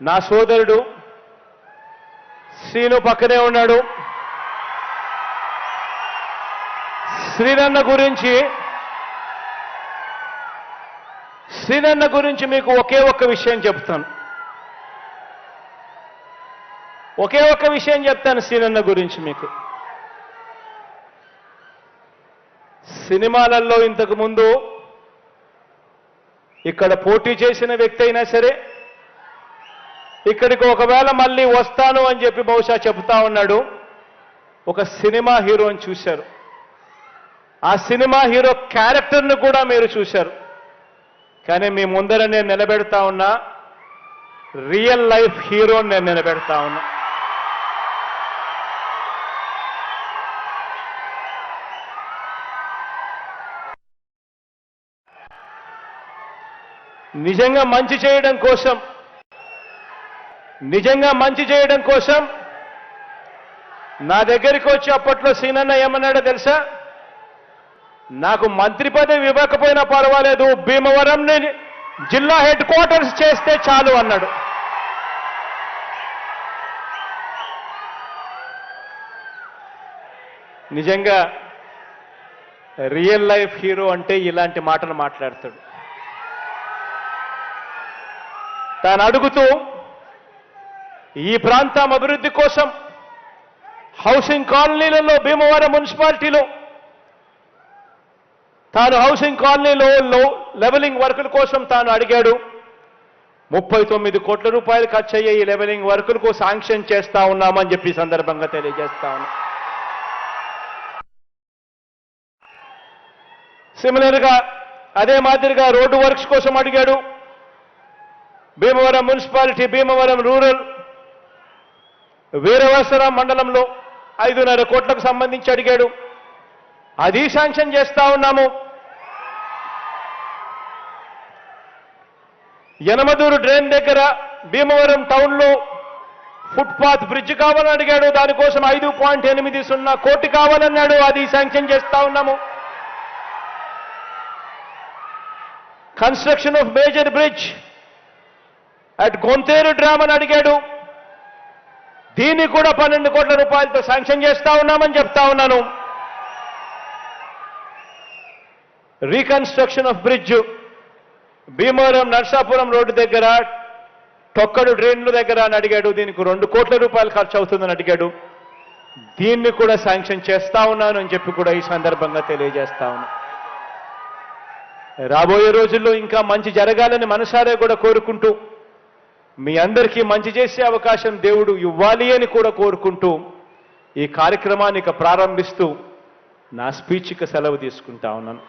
నా సోదరుడు శ్రీను పక్కనే ఉన్నాడు. శ్రీనన్న గురించి శ్రీనన్న గురించి మీకు ఒకే ఒక్క విషయం చెప్తాను. ఒకే ఒక్క విషయం చెప్తాను శ్రీనన్న గురించి మీకు. సినిమాలలో ఇంతకు ముందు ఇక్కడ పోటీ చేసిన వ్యక్తి అయినా సరే ఇక్కడికి ఒకవేళ మళ్ళీ వస్తాను అని చెప్పి బహుశా చెబుతా ఉన్నాడు. ఒక సినిమా హీరోని చూశారు. ఆ సినిమా హీరో క్యారెక్టర్ను కూడా మీరు చూశారు. కానీ మీ ముందర నేను నిలబెడతా ఉన్నా రియల్ లైఫ్ హీరోని నేను నిలబెడతా ఉన్నా. నిజంగా మంచి చేయడం కోసం నిజంగా మంచి చేయడం కోసం నా దగ్గరికి వచ్చి అప్పట్లో సీనన్న ఏమన్నాడో తెలుసా? నాకు మంత్రి పదవి ఇవ్వకపోయినా పర్వాలేదు భీమవరంని జిల్లా హెడ్ క్వార్టర్స్ చేస్తే చాలు అన్నాడు. నిజంగా రియల్ లైఫ్ హీరో అంటే ఇలాంటి మాటలు మాట్లాడతాడు. తాను అడుగుతూ ఈ ప్రాంతం అభివృద్ధి కోసం హౌసింగ్ కాలనీలలో భీమవరం మున్సిపాలిటీలో తాను హౌసింగ్ కాలనీలో లెవెలింగ్ వర్కుల కోసం తాను అడిగాడు. ముప్పై తొమ్మిది కోట్ల రూపాయలు ఖర్చు అయ్యే ఈ లెవెలింగ్ వర్కులకు శాంక్షన్ చేస్తా ఉన్నామని చెప్పి సందర్భంగా తెలియజేస్తా ఉన్నా. అదే మాదిరిగా రోడ్డు వర్క్స్ కోసం అడిగాడు. భీమవరం మున్సిపాలిటీ భీమవరం రూరల్ వీరవసరం మండలంలో ఐదున్నర కోట్లకు సంబంధించి అడిగాడు. అది శాంక్షన్ చేస్తా ఉన్నాము. యనమదూరు డ్రైన్ దగ్గర భీమవరం టౌన్లో ఫుట్పాత్ బ్రిడ్జ్ కావాలని అడిగాడు. దానికోసం ఐదు పాయింట్ ఎనిమిది సున్నా కోటి కావాలన్నాడు అది శాంక్షన్ చేస్తా ఉన్నాము. Construction of major bridge at Gontheru drain అని అడిగాడు. దీన్ని కూడా పన్నెండు కోట్ల రూపాయలతో శాంక్షన్ చేస్తా ఉన్నామని చెప్తా ఉన్నాను. Reconstruction of bridge Bhimavaram Narsapuram road దగ్గర తొక్కడు డ్రైన్ల దగ్గర అని అడిగాడు. దీనికి రెండు కోట్ల రూపాయలు ఖర్చు అవుతుందని అడిగాడు. దీన్ని కూడా శాంక్షన్ చేస్తా ఉన్నాను అని చెప్పి కూడా ఈ సందర్భంగా తెలియజేస్తా ఉన్నాను రాబోయే రోజుల్లో ఇంకా మంచి జరగాలని మనసారే కూడా కోరుకుంటూ మీ అందరికీ మంచి చేసే అవకాశం దేవుడు ఇవ్వాలి అని కూడా కోరుకుంటూ ఈ కార్యక్రమాన్ని ఇక ప్రారంభిస్తూ నా స్పీచ్కి సెలవు తీసుకుంటా ఉన్నాను.